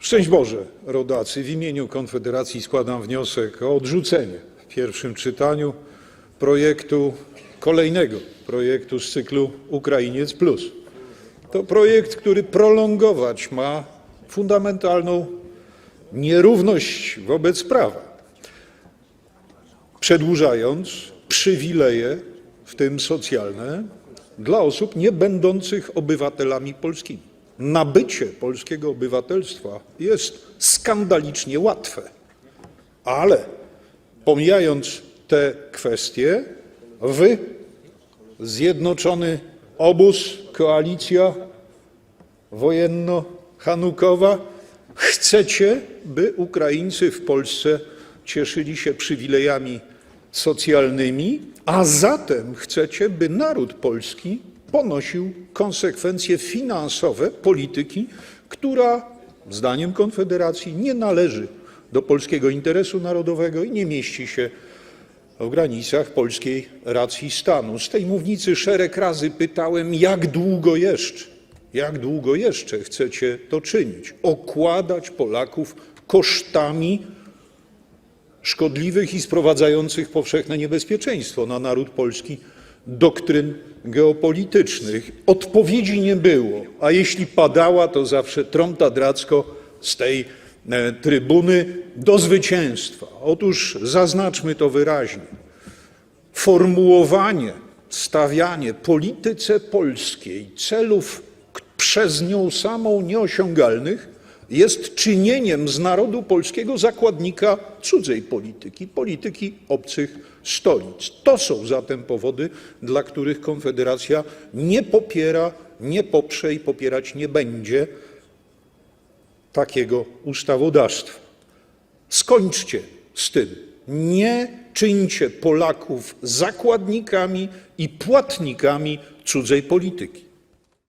Szczęść Boże, rodacy. W imieniu Konfederacji składam wniosek o odrzucenie w pierwszym czytaniu projektu, kolejnego projektu z cyklu Ukrainiec Plus. To projekt, który prolongować ma fundamentalną nierówność wobec prawa, przedłużając przywileje, w tym socjalne, dla osób niebędących obywatelami polskimi. Nabycie polskiego obywatelstwa jest skandalicznie łatwe, ale pomijając te kwestie, wy, zjednoczony obóz, koalicja wojenno-hanukowa, chcecie, by Ukraińcy w Polsce cieszyli się przywilejami socjalnymi, a zatem chcecie, by naród polski ponosił konsekwencje finansowe polityki, która zdaniem Konfederacji nie należy do polskiego interesu narodowego i nie mieści się w granicach polskiej racji stanu. Z tej mównicy szereg razy pytałem, jak długo jeszcze, jak długo jeszcze chcecie to czynić? Okładać Polaków kosztami szkodliwych i sprowadzających powszechne niebezpieczeństwo na naród polski doktryn geopolitycznych. Odpowiedzi nie było, a jeśli padała, to zawsze trątadracko z tej e, trybuny do zwycięstwa. Otóż zaznaczmy to wyraźnie. Formułowanie, stawianie polityce polskiej celów przez nią samą nieosiągalnych jest czynieniem z narodu polskiego zakładnika cudzej polityki, polityki obcych stolic. To są zatem powody, dla których Konfederacja nie popiera, nie poprze i popierać nie będzie takiego ustawodawstwa. Skończcie z tym. Nie czyńcie Polaków zakładnikami i płatnikami cudzej polityki.